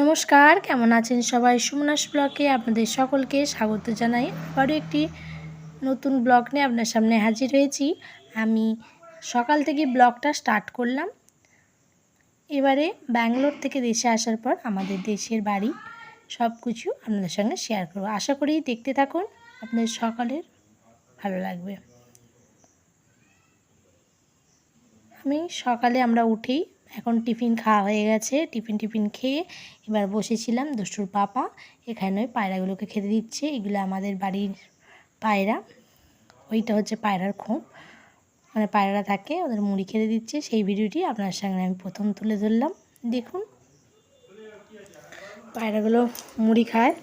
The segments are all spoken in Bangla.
নমস্কার, কেমন আছেন সবাই? সুমনাস ব্লকে আপনাদের সকলকে স্বাগত জানাই। আবারও একটি নতুন ব্লগ নিয়ে আপনার সামনে হাজির হয়েছি। আমি সকাল থেকে ব্লগটা স্টার্ট করলাম। এবারে ব্যাঙ্গালোর থেকে দেশে আসার পর আমাদের দেশের বাড়ি সব কিছু আপনাদের সঙ্গে শেয়ার করব। আশা করি দেখতে থাকুন, আপনাদের সকলের ভালো লাগবে। আমি সকালে আমরা উঠেই এখন টিফিন খাওয়া হয়ে গেছে। টিফিন টিফিন খেয়ে এবার বসেছিলাম দুষ্টুর পাপা। এখানে ওই পায়রাগুলোকে খেতে দিচ্ছে। এগুলো আমাদের বাড়ির পায়রা। ওইটা হচ্ছে পায়রার খোঁপ। মানে পায়রা থাকে, ওদের মুড়ি খেতে দিচ্ছে। সেই ভিডিওটি আপনার সঙ্গে আমি প্রথম তুলে ধরলাম। দেখুন। পায়রাগুলো মুড়ি খায়।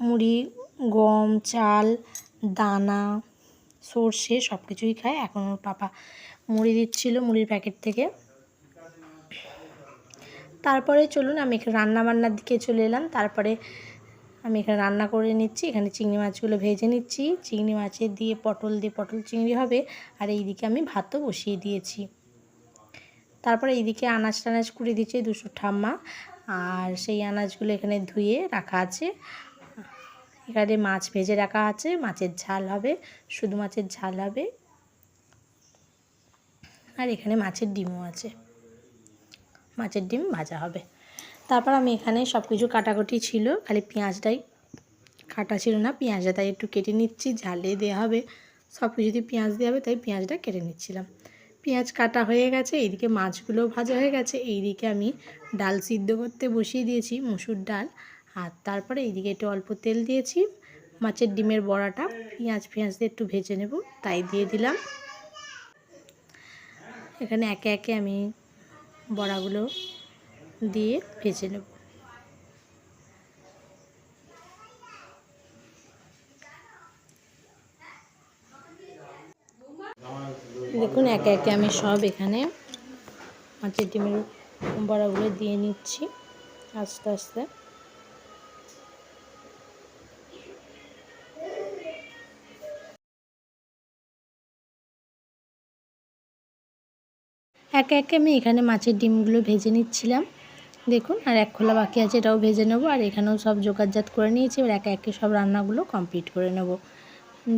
মুড়ি, গম, চাল, দানা, সর্ষে সব কিছুই খায়। এখন ওর পাপা মুড়ি দিচ্ছিল মুড়ির প্যাকেট থেকে। তারপরে চলুন আমি এখানে রান্না বান্নার দিকে চলে এলাম। তারপরে আমি এখানে রান্না করে নিচ্ছি। এখানে চিংড়ি মাছগুলো ভেজে নিচ্ছি। চিংড়ি মাছের দিয়ে পটল দিয়ে পটল চিংড়ি হবে। আর এইদিকে আমি ভাতও বসিয়ে দিয়েছি। তারপরে এইদিকে আনাজ টানাজ করে দিচ্ছে দুশো ঠাম্মা। আর সেই আনাজগুলো এখানে ধুয়ে রাখা আছে। এখানে মাছ ভেজে রাখা আছে। মাছের ঝাল হবে। শুধু মাছের ঝাল হবে। আর এখানে মাছের ডিমও আছে। মাছের ডিম ভাজা হবে। তারপর আমি এখানে সব কিছু কাটাকুটি ছিল, খালি পেঁয়াজটাই। কাটা ছিল না, পেঁয়াজটা তাই একটু কেটে নিচ্ছি, ঝালে দেওয়া হবে। সব কিছু কিছুতে পেঁয়াজ দেওয়া হবে তাই পেঁয়াজটা কেটে নিচ্ছিলাম। পেঁয়াজ কাটা হয়ে গেছে, এইদিকে মাছগুলো ভাজা হয়ে গেছে। এইদিকে আমি ডাল সিদ্ধ করতে বসিয়ে দিয়েছি, মুসুর ডাল। আর তারপরে এইদিকে একটু অল্প তেল দিয়েছি। মাছের ডিমের বড়াটা পেঁয়াজ পেঁয়াজ দিয়ে একটু ভেজে নেব, তাই দিয়ে দিলাম। এখানে একে একে আমি বড়াগুলো দিয়ে ভেজে নেব। দেখুন, একে একে আমি সব এখানে মাছের ডিমের বড়াগুলো দিয়ে নিচ্ছি আস্তে আস্তে। একে একে আমি এখানে মাছের ডিমগুলো ভেজে নিচ্ছিলাম। দেখুন, আর এক খোলা বাকি আছে, এটাও ভেজে নেব। আর এখানেও সব জোগাড়জাত করে নিয়েছি, এবার একে একে সব রান্নাগুলো কমপ্লিট করে নেব।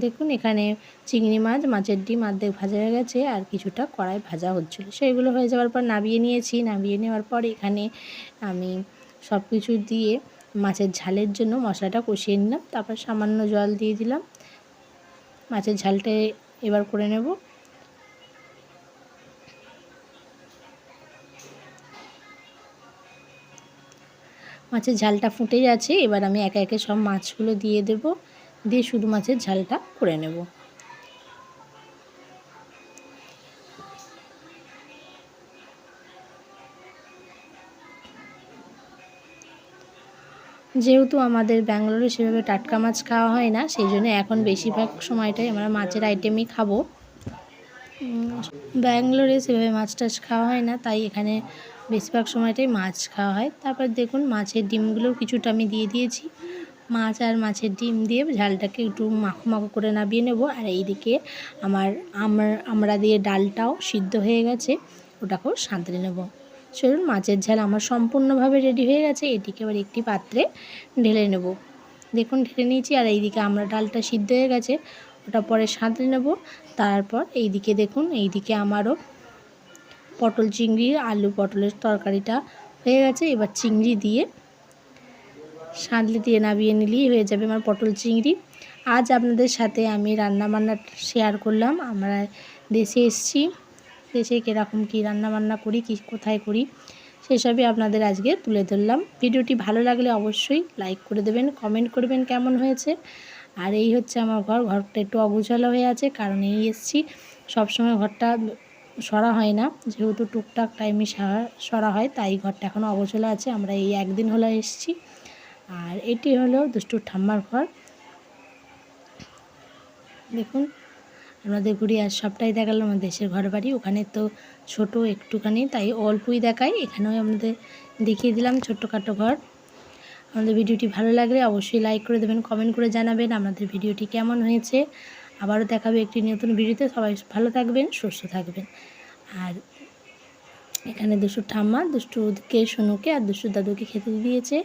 দেখুন, এখানে চিংড়ি মাছ, মাছের ডিম অর্ধেক ভাজা হয়ে গেছে, আর কিছুটা কড়াই ভাজা হচ্ছিল। সেইগুলো হয়ে যাওয়ার পর নাবিয়ে নিয়েছি। নাবিয়ে নেওয়ার পর এখানে আমি সব কিছু দিয়ে মাছের ঝালের জন্য মশলাটা কষিয়ে নিলাম। তারপর সামান্য জল দিয়ে দিলাম। মাছের ঝালটা এবার করে নেব। মাছের ঝালটা ফুটে যাচ্ছে এবার আমি একে একে সব মাছগুলো দিয়ে দেব, দিয়ে শুধু মাছের ঝালটা করে নেব। যেহেতু আমাদের ব্যাঙ্গালোরে সেভাবে টাটকা মাছ খাওয়া হয় না, সেই জন্য এখন বেশিরভাগ সময়টাই আমরা মাছের আইটেমই খাব। ব্যাঙ্গালোরে সেভাবে মাছ টাছ খাওয়া হয় না, তাই এখানে বেশিরভাগ সময়টাই মাছ খাওয়া হয়। তারপর দেখুন মাছের ডিমগুলোও কিছুটা আমি দিয়ে দিয়েছি। মাছ আর মাছের ডিম দিয়ে ঝালটাকে একটু মাখো মাখো করে নাবিয়ে নেব। আর এইদিকে আমার আমরা দিয়ে ডালটাও সিদ্ধ হয়ে গেছে, ওটাকেও সাঁতরে নেব। চলুন মাছের ঝাল আমার সম্পূর্ণভাবে রেডি হয়ে গেছে, এটিকে এবার একটি পাত্রে ঢেলে নেব। দেখুন ঢেলে নিয়েছি, আর এইদিকে আমরা ডালটা সিদ্ধ হয়ে গেছে। ওটা পরে সাঁতরে নেব। তারপর এইদিকে দেখুন, এইদিকে আমারও পটল চিংড়ি, আলু পটলের তরকারিটা হয়ে গেছে। এবার চিংড়ি দিয়ে সাঁতলে দিয়ে নামিয়ে নিলেই হয়ে যাবে আমার পটল চিংড়ি। আজ আপনাদের সাথে আমি রান্না বান্না শেয়ার করলাম। আমরা দেশে এসছি। দেশে কীরকম কী রান্না বান্না করি, কী কোথায় করি, সেসবই আপনাদের আজকে তুলে ধরলাম। ভিডিওটি ভালো লাগলে অবশ্যই লাইক করে দেবেন কমেন্ট করবেন কেমন হয়েছে। আর এই হচ্ছে আমার ঘর। ঘরটা একটু অগুছালো হয়ে আছে, কারণ এই এসছি। সবসময় ঘরটা সরা হয় না, যেহেতু টুকটাক টাইমে সরা হয়, তাই ঘরটা এখনও অগোছলা আছে। আমরা এই একদিন হলো এসছি। আর এটি হলো দুষ্টুর ঠাম্মার ঘর। দেখুন, আমাদের ঘুরি আর সবটাই দেখালাম আমাদের দেশের ঘর বাড়ি ওখানে তো ছোট একটুখানি, তাই অল্পই দেখায় এখানেও আমাদের দেখিয়ে দিলাম ছোট্টখাটো ঘর। আমাদের ভিডিওটি ভালো লাগলে অবশ্যই লাইক করে দেবেন কমেন্ট করে জানাবেন আমাদের ভিডিওটি কেমন হয়েছে। আবারও দেখাবে একটি নতুন ভিডিওতে, সবাই ভালো থাকবেন, সুস্থ থাকবেন। আর এখানে দুশো ঠাম্মা দুষ্টুকে সোনুকে আর দুষ্টু দাদুকে খেতে দিয়েছে।